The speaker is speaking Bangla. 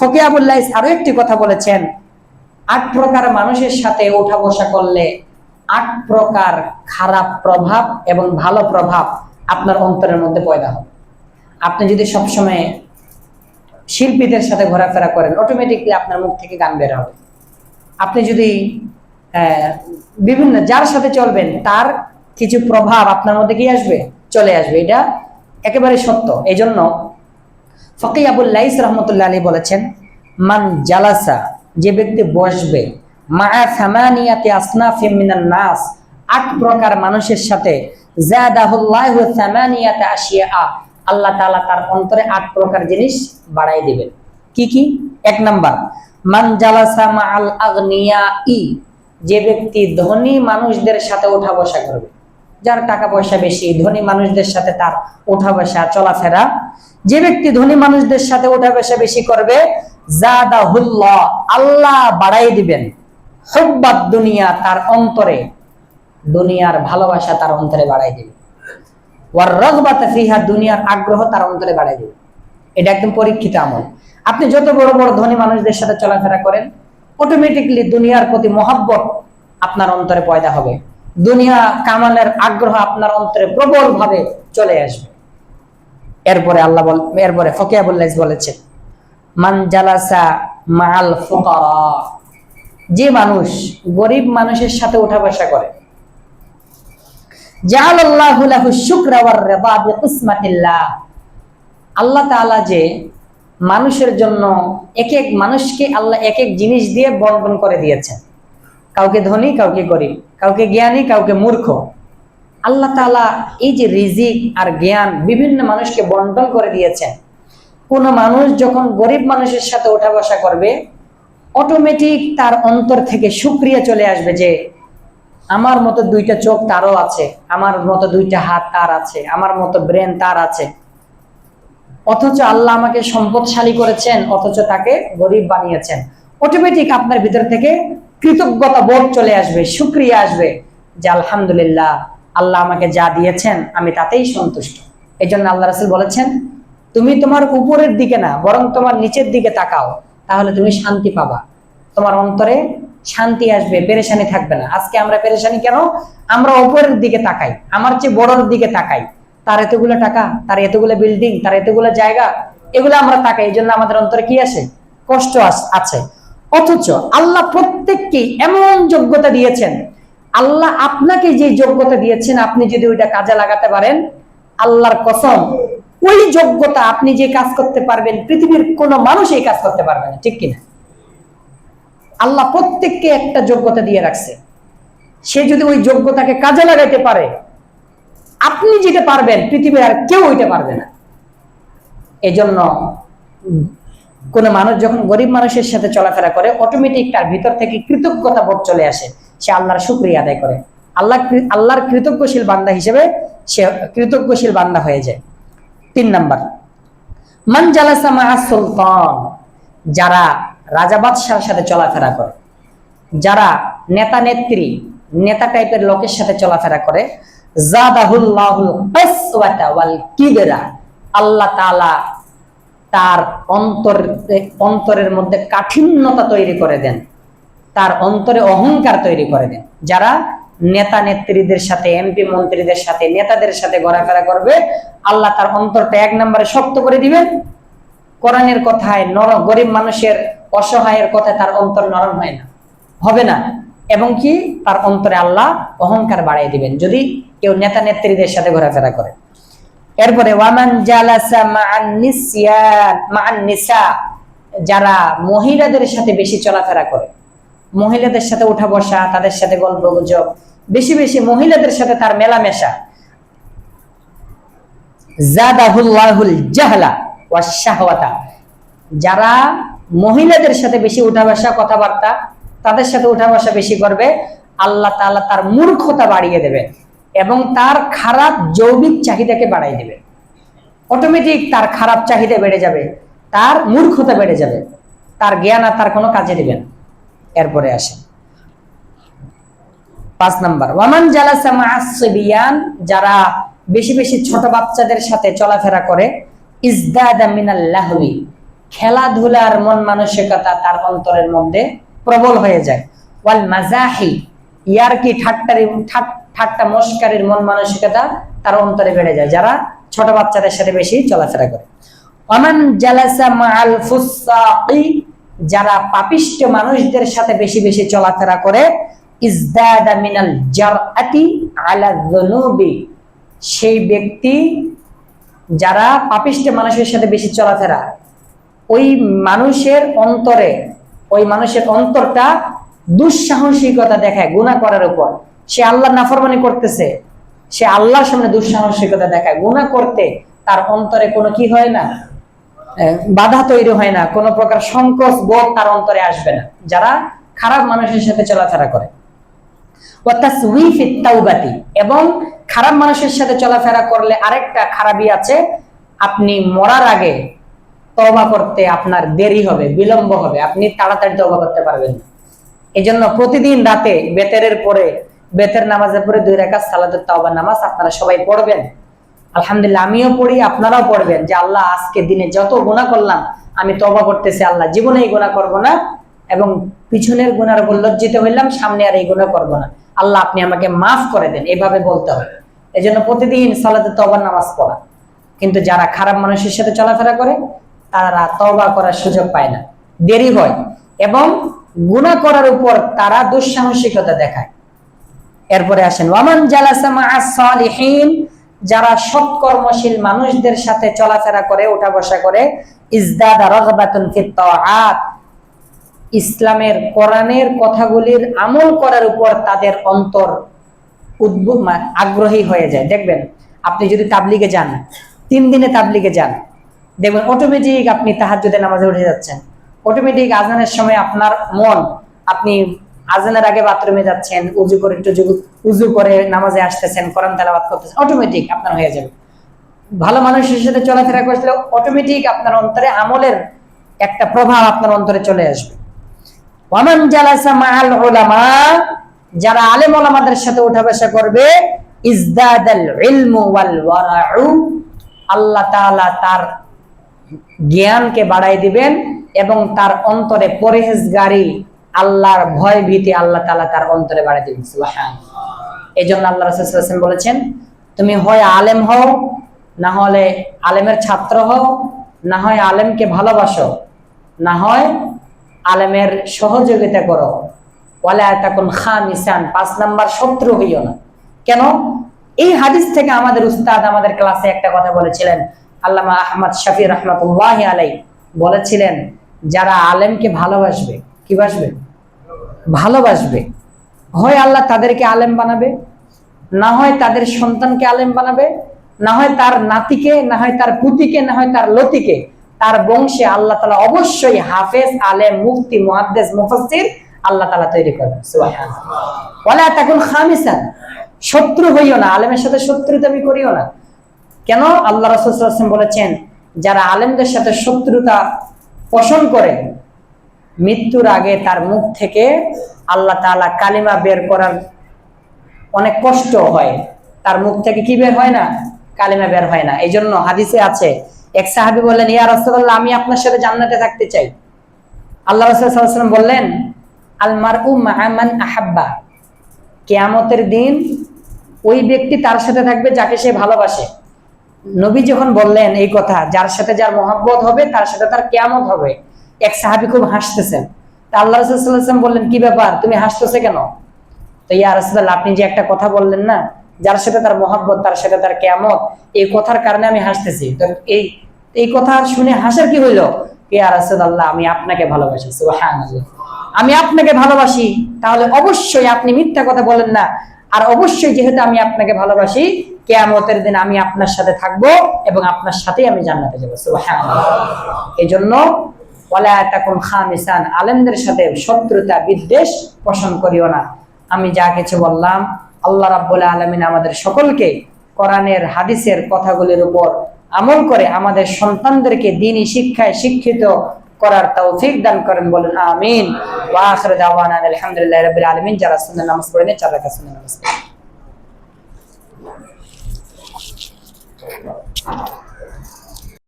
ফকিয়াবুল্লাহ আরও একটি কথা বলেছেন, আট প্রকার মানুষের সাথে ওঠা বসা করলে আট প্রকার খারাপ প্রভাব এবং ভালো প্রভাব আপনার অন্তরের মধ্যে পয়দা হবে। আপনি যদি সবসময় শিল্পীদের সাথে ঘোরাফেরা করেন অটোমেটিকলি আপনার মুখ থেকে গান বের হবে। আপনি যদি বিভিন্ন যার সাথে চলবেন, তার কিছু প্রভাব আপনার মধ্যে কি আসবে? চলে আসবে। এটা একেবারে সত্য। এই জন্য ফকি আবুল লাইস রহমতুল্লাহ আলী বলেছেন, মান জালাসা, যে ব্যক্তি বসবে নাস, আট প্রকার মানুষের সাথে আল্লাহ তাআলা তার অন্তরে আট প্রকার জিনিস বাড়াই দিবেন। কি কি? এক নাম্বার, মান জালাসা মা আল আগনিয়া ই যে ব্যক্তি ধনী মানুষদের সাথে ওঠা বসা করবে। যার টাকা পয়সা বেশি, ধনী মানুষদের সাথে তার ওঠা বসা চলাফেরা। যে ব্যক্তি ধনী মানুষদের সাথে ওঠা বসা বেশি করবে আল্লাহ বাড়াই দিবেন। হুব্বাদ দুনিয়া তার অন্তরে, দুনিয়ার ভালোবাসা তার অন্তরে বাড়াই দিবে। ওয়ার রগবাতা ফিহা, দুনিয়ার আগ্রহ তার অন্তরে বাড়াই দিবে। এটা একদম পরীক্ষিত আমল। আপনি যত বড় বড় ধনী মানুষদের সাথে চলাফেরা করেন অটোমেটিকলি দুনিয়ার প্রতি মহাব্বত আপনার অন্তরে পয়দা হবে। দুনিয়া কামানের আগ্রহ আপনার অন্তরে প্রবল ভাবে চলে আসবে। এরপরে আল্লাহ বল এরপরে ফকিয়াবুল্লাহ বলেছে মান জালাসা মাল ফুকারা যে মানুষ গরিব মানুষের সাথে উঠা বসা করে। আল্লাহ যে মানুষের জন্য এক এক মানুষকে আল্লাহ এক এক জিনিস দিয়ে বন্টন করে দিয়েছেন। কাউকে ধনী, কাউকে গরিব। কাউকে জ্ঞানী, কাউকে মূর্খ। আল্লাহ তাআলা এই যে রিজিক আর জ্ঞান বিভিন্ন মানুষকে বন্টন করে দিয়েছেন। কোন মানুষ যখন গরিব মানুষের সাথে ওঠা বসা করবে অটোমেটিক তার অন্তর থেকে সুক্রিয়া চলে আসবে যে, আমার মতো দুইটা চোখ তারও আছে, আমার মতো দুইটা হাত তার আছে, আমার মতো ব্রেন তার আছে। অথচ আল্লাহ আমাকে সম্পদশালী করেছেন, অথচ তাকে গরিব বানিয়েছেন। অটোমেটিক আপনার ভিতর থেকে কৃতজ্ঞতা বোধ চলে আসবে, সুক্রিয়া আসবে যে আলহামদুলিল্লাহ আল্লাহ আমাকে যা দিয়েছেন, আমি তাতেই সন্তুষ্ট। এই জন্য আল্লাহ রাসুল বলেছেন, তুমি তোমার উপরের দিকে না, বরং তোমার নিচের দিকে তাকাও, তাহলে তুমি শান্তি পাবা। তোমার অন্তরে শান্তি আসবে, পেরেশানি থাকবে না। আজকে আমরা পেরেশানি কেন? আমরা উপরের দিকে তাকাই, আমার চেয়ে বড়র দিকে তাকাই। তার এতগুলো টাকা, তার এতগুলো বিল্ডিং তার এতগুলো জায়গা, এগুলো আমরা তাকাই এই জন্য আমাদের অন্তরে কি আসে? কষ্ট আছে। অথচ আল্লাহ প্রত্যেককে এমন যোগ্যতা দিয়েছেন। আল্লাহ আপনাকে যে যোগ্যতা দিয়েছেন, আপনি যদি ওইটা কাজে লাগাতে পারেন, আল্লাহর কসম, ওই যোগ্যতা আপনি যে কাজ করতে পারবেন, পৃথিবীর কোনো মানুষ এই কাজ করতে পারবে না, ঠিক কিনা? আল্লাহ প্রত্যেককে একটা যোগ্যতা দিয়ে রাখছে। সে যদি ওই যোগ্যতাকে কাজে লাগাইতে পারে, আপনি যেটা পারবেন, পৃথিবীর আর কেউ ওইটা পারবে না। এজন্য কোন মানুষ যখন গরিব মানুষের সাথে চলাফেরা করে অটোমেটিক তার ভিতর থেকে কৃতজ্ঞতা বোধ চলে আসে। সে আল্লাহর শুক্রিয়া আদায় করে। আল্লাহ আল্লাহর কৃতজ্ঞশীল বান্দা হিসেবে সে কৃতজ্ঞশীল বান্দা হয়ে যায়। তিন নাম্বার, মান জালাসা মা সুলতান, যারা রাজা বাদশার সাথে চলাফেরা করে, যারা নেতা নেত্রী, নেতা টাইপের লোকের সাথে চলাফেরা করে, জাদাহুল্লাহুল কিবরা আল্লাহ তাআলা তার অন্তর অন্তরের মধ্যে কাঠিন্যতা তৈরি করে দেন। তার অন্তরে অহংকার তৈরি করে দেন। যারা নেতা নেত্রীদের সাথে, এমপি মন্ত্রীদের সাথে, নেতাদের সাথে ঘোরাফেরা করবে, আল্লাহ তার অন্তরটা এক নম্বরে শক্ত করে দিবেন। কোরআনের কথায় নর গরিব মানুষের অসহায়ের কথায় তার অন্তর নরম হয় না। হবে না। এবং কি? তার অন্তরে আল্লাহ অহংকার বাড়িয়ে দিবেন। যদি কেউ নেতা নেত্রীদের সাথে ঘোরাফেরা করে এরপরে, ওয়ামান জালাসা মাআন নিসা, যারা মহিলাদের সাথে বেশি চলাফেরা করে। মহিলাদের সাথে উঠা বসা, তাদের সাথে গল্প গুজব, বেশি বেশি মহিলাদের সাথে তার মেলামেশা। জাদাহুল্লাহুল জাহলা ওয়াশ শাহওয়াতা। যারা মহিলাদের সাথে বেশি উঠা বসা কথাবার্তা, তাদের সাথে উঠা বসা বেশি করবে, আল্লাহ তাআলা তার মূর্খতা বাড়িয়ে দেবে। এবং তার খারাপ জৈবিক চাহিদাকে বাড়াই দেবে। অটোমেটিক তার খারাপ চাহিদা বেড়ে যাবে, তার মূর্খতা বেড়ে যাবে, তার জ্ঞান আর তার কোনো কাজে দিবে না। এরপরে আসে। পাঁচ নাম্বার, ওয়ামান জালাসা মাআসবিয়ান যারা বেশি বেশি ছোট বাচ্চাদের সাথে চলাফেরা করে, ইজদাদা মিনাল লাহবি খেলাধুলার মন মানসিকতা তার অন্তরের মধ্যে প্রবল হয়ে যায়। ওয়াল মাজাহি, ইয়ারকি ঠাট্টারি ঠাট- ঠাট্টা মস্কারির মন মানসিকতা তার অন্তরে বেড়ে যায়, যারা ছোট বাচ্চাদের সাথে বেশি চলাফেরা করে। ওমান জালাসা ফুসাকি, যারা পাপিষ্ট মানুষদের সাথে বেশি বেশি চলাফেরা করে, ইজদাদা মিনাল জারআতি আলা যুনুবি। সেই ব্যক্তি যারা পাপিষ্ট মানুষের সাথে বেশি চলাফেরা, ওই মানুষের অন্তরে, ওই মানুষের অন্তরটা দুঃসাহসিকতা দেখায়, গুনাহ করার উপর। সে আল্লাহ নাফরমানি করতেছে, সে আল্লাহর সামনে দুঃসাহসিকতা দেখায়। গুনাহ করতে তার অন্তরে কোনো কি হয় না? বাধা তৈরি হয় না, কোনো প্রকার সংকোচ বোধ তার অন্তরে আসবে না। যারা খারাপ মানুষের সাথে চলাফেরা করে। এবং খারাপ মানুষের সাথে চলাফেরা করলে আরেকটা খারাপই আছে, আপনি মরার আগে তওবা করতে আপনার দেরি হবে, বিলম্ব হবে, আপনি তাড়াতাড়ি তওবা করতে পারবেন না। এজন্য প্রতিদিন রাতে বেতেরের পরে বেতের নামাজের পরে দুই রাকাত সালাতুত তাওবা নামাজ আপনারা সবাই পড়বেন। আলহামদুলিল্লাহ, আমিও পড়ি, আপনারাও পড়বেন যে আল্লাহ আজকে দিনে যত গুনাহ করলাম, আমি তওবা করতেছি, আল্লাহ জীবনে এই গুনাহ করব না এবং পিছনের গুনার উপর লজ্জিত হইলাম, সামনে আর এই গুনাহ করব না। আল্লাহ আপনি আমাকে মাফ করে দেন, এভাবে বলতে হবে। এই জন্য প্রতিদিন সালাতে তওবার নামাজ পড়া। কিন্তু যারা খারাপ মানুষের সাথে চলাফেরা করে, তারা তওবা করার সুযোগ পায় না। দেরি হয় এবং গুনাহ করার উপর তারা দুঃসাহসিকতা দেখায়। এরপরে আসেন, ওয়ামান জালাসা মা'আস সালিহিন যারা সৎকর্মশীল মানুষদের সাথে চলাফেরা করে ওঠা বসা করে, ইজদাদা ফিত তাআত ইসলামের কোরআনের কথাগুলির আমল করার উপর তাদের অন্তর উদ্ভুত আগ্রহী হয়ে যায়। দেখবেন, আপনি যদি তাবলিগে যান, তিন দিনে তাবলিগে যান, দেখবেন অটোমেটিক আপনি তাহাজ্জুদে নামাজে উঠে যাচ্ছেন। অটোমেটিক আজানের সময় আপনার মন, আপনি আজানের আগে বাথরুমে যাচ্ছেন, উজু করে টুজু উজু করে নামাজে আসতেছেন, কোরআন তেলাওয়াত করতেছেন অটোমেটিক আপনার হয়ে যাবে। ভালো মানুষের সাথে চলাফেরা করলে অটোমেটিক আপনার অন্তরে আমলের একটা প্রভাব আপনার অন্তরে চলে আসবে। ওয়ামান জালাসা মাআল উলামা, যারা আলেম ওলামাদের সাথে উঠা বসা করবে, ইজদাদাল ইলমু ওয়াল ওয়ারাউ, আল্লাহ তাআলা তার জ্ঞানকে বাড়াই দিবেন এবং তার অন্তরে পরহেজগারি আল্লাহর ভয় ভীতি আল্লাহ তাআলা তার অন্তরে বাড়াই দিবেন এই জন্য আল্লাহ রাসূল সাল্লাল্লাহু আলাইহি ওয়াসাল্লাম বলেছেন, তুমি হয় আলেম হও, না হলে আলেমের ছাত্র হও, না হয় আলেমকে ভালোবাসো, না হয় আলেমের সহযোগিতা করো। ওয়ালা তাকুন খামিসান, পাঁচ নাম্বার শত্রু হইও না। কেন? এই হাদিস থেকে আমাদের উস্তাদ আমাদের ক্লাসে একটা কথা বলেছিলেন, আল্লামা আহমদ শফি রহমতুল্লাহ আলাই বলেছিলেন, যারা আলেমকে ভালোবাসবে কি বাসবে? ভালোবাসবে। হয় আল্লাহ তাদেরকে আলেম বানাবে, না হয় তাদের সন্তানকে আলেম বানাবে, না হয় তার নাতিকে, না হয় তার পুতিকে, না হয় তার লতিকে, তার বংশে আল্লাহ তালা অবশ্যই হাফেজ, আলেম, মুফতি, মুহাদ্দেস, মুফাসসির আল্লাহ তালা তৈরি সুবহানাল্লাহ। ওয়ালা তাকুন খামিসান। শত্রু হইও না, আলেমের সাথে শত্রুতা আমি করিও না। কেন? আল্লাহ রাসূল বলেছেন, যারা আলেমদের সাথে শত্রুতা পোষণ করে মৃত্যুর আগে তার মুখ থেকে আল্লাহ তালা কালিমা বের করার অনেক কষ্ট হয়। তার মুখ থেকে কি বের হয় না? কালিমা বের হয় না। এই জন্য হাদিসে আছে, এক সাহাবী বললেন, ইয়া রাসূলুল্লাহ, আমি আপনার সাথে জান্নাতে থাকতে চাই। আল্লাহ রাসূল সাল্লাল্লাহু আলাইহি ওয়াসাল্লাম বললেন, আল মারউ মা'a মান আহাব্বা। কেয়ামতের দিন ওই ব্যক্তি তার সাথে থাকবে যাকে সে ভালোবাসে। নবী যখন বললেন এই কথা, যার সাথে যার মহব্বত হবে, তার সাথে তার কেয়ামত হবে। এক সাহাবী খুব হাসতেছেন তা আল্লাহ রাসূল সাল্লাল্লাহু আলাইহি ওয়াসাল্লাম বললেন, কি ব্যাপার? তুমি হাসতেছে কেন? তো ইয়া রাসূলুল্লাহ, আপনি যে একটা কথা বললেন না, যার সাথে তার মহব্বত, তার সাথে তার কেয়ামত, এই কথার কারণে আমি হাসতেছি। তো এই এই কথা শুনে হাসার কি হইল? ইয়া রাসূলুল্লাহ, আমি আপনাকে ভালোবাসি আমি আপনাকে ভালোবাসি, তাহলে অবশ্যই আপনি মিথ্যা কথা বলেন না। আর অবশ্যই যেহেতু আমি আপনাকে ভালোবাসি, কেয়ামতের দিন আমি আপনার সাথে থাকব এবং আপনার সাথেই আমি জান্নাতে যাব এই জন্য খামিসান, আলেমদের সাথে শত্রুতা, বিদ্বেষ পোষণ করিও না। আমি যা কিছু বললাম, আল্লাহ রাব্বুল আলমিন আমাদের সকলকে কোরআনের, হাদিসের কথাগুলির উপর আমল করে আমাদের সন্তানদেরকে দিনী শিক্ষায় শিক্ষিত করার তৌফিক দান করেন বলেন, আমিন। আখিরু দাওয়ানা আলহামদুলিল্লাহি রাব্বিল আলামিন। যারা সুন্নাহ নামাজ পড়েন রাকাত সুন্নাহ নামাজ